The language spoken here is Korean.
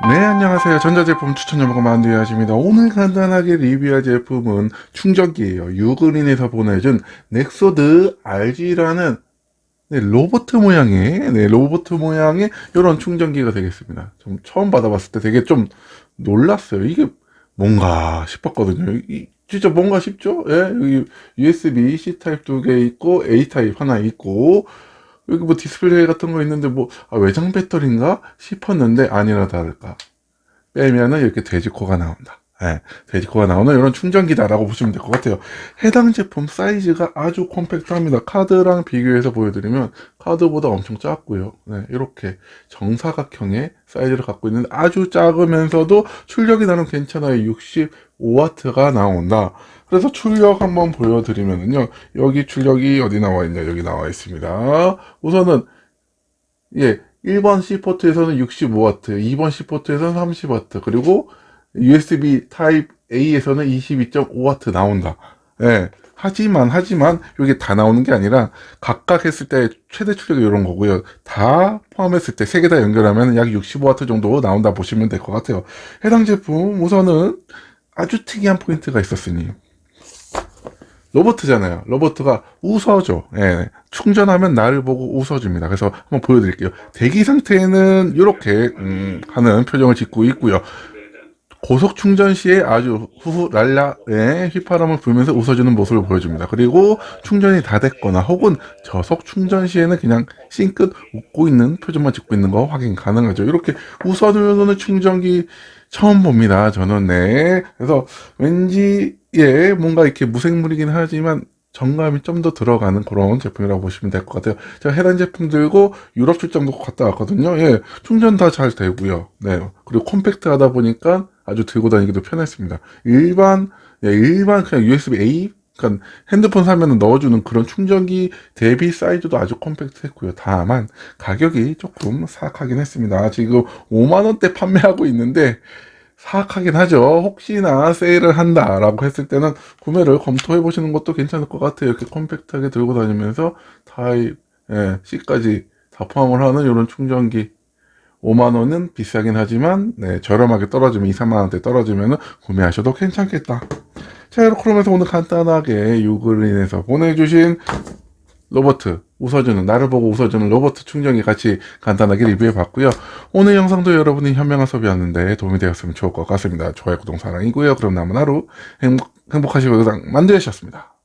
네, 안녕하세요. 전자제품 추천 연구가 만두야십니다. 오늘 간단하게 리뷰할 제품은 충전기예요. 유그린에서 보내준 넥소드 RG라는 네, 로봇 모양의, 네, 로봇 모양의 이런 충전기가 되겠습니다. 좀 처음 받아봤을 때 되게 좀 놀랐어요. 이게 뭔가 싶었거든요. 이, 진짜 뭔가 싶죠? 예, 여기 USB C 타입 두 개 있고 A 타입 하나 있고 여기 뭐 디스플레이 같은 거 있는데 뭐 아, 외장 배터리인가 싶었는데 아니라 다를까 빼면은 이렇게 돼지코가 나온다. 예, 돼지코가 나오는 이런 충전기다라고 보시면 될 것 같아요. 해당 제품 사이즈가 아주 콤팩트합니다. 카드랑 비교해서 보여드리면 카드보다 엄청 작고요. 네, 이렇게 정사각형의 사이즈를 갖고 있는데 아주 작으면서도 출력이 나는 괜찮아요. 65W가 나온다. 그래서 출력 한번 보여드리면은요. 여기 출력이 어디 나와 있냐? 여기 나와 있습니다. 우선은 예, 1번 C포트에서는 65W, 2번 C포트에서는 30W, 그리고 USB 타입 A에서는 22.5W 나온다. 예. 하지만, 하지만, 이게 다 나오는 게 아니라, 각각 했을 때 최대 출력이 이런 거고요. 다 포함했을 때, 세 개 다 연결하면 약 65W 정도 나온다 보시면 될 것 같아요. 해당 제품, 우선은 아주 특이한 포인트가 있었으니, 로버트잖아요. 로버트가 웃어줘. 예. 충전하면 나를 보고 웃어줍니다. 그래서 한번 보여드릴게요. 대기 상태는 이렇게 음, 하는 표정을 짓고 있고요. 고속 충전 시에 아주 후후 랄라 예, 휘파람을 불면서 웃어주는 모습을 보여줍니다. 그리고 충전이 다 됐거나 혹은 저속 충전 시에는 그냥 싱긋 웃고 있는 표정만 짓고 있는 거 확인 가능하죠. 이렇게 웃어주는 충전기 처음 봅니다. 저는 네. 그래서 왠지 예 뭔가 이렇게 무생물이긴 하지만 정감이 좀 더 들어가는 그런 제품이라고 보시면 될 것 같아요. 제가 해당 제품 들고 유럽 출장도 갔다 왔거든요. 예, 충전 다 잘 되고요. 네, 그리고 콤팩트하다 보니까 아주 들고 다니기도 편했습니다. 일반 예, 일반 그냥 USB A 그러니까 핸드폰 사면 넣어주는 그런 충전기 대비 사이즈도 아주 컴팩트했고요. 다만 가격이 조금 사악하긴 했습니다. 지금 5만 원대 판매하고 있는데 사악하긴 하죠. 혹시나 세일을 한다라고 했을 때는 구매를 검토해 보시는 것도 괜찮을 것 같아요. 이렇게 컴팩트하게 들고 다니면서 타입 예, C까지 다 포함을 하는 이런 충전기 5만 원은 비싸긴 하지만 네, 저렴하게 떨어지면 2, 3만 원대 떨어지면 구매하셔도 괜찮겠다. 자, 이렇게 그러면서 오늘 간단하게 유글린에서 보내주신 로버트 웃어주는 나를 보고 웃어주는 로버트 충전기 같이 간단하게 리뷰해 봤고요. 오늘 영상도 여러분이 현명한 소비하는데 도움이 되었으면 좋을 것 같습니다. 좋아요, 구독, 사랑이고요. 그럼 남은 하루 행복, 행복하시고 영상 만드셨습니다.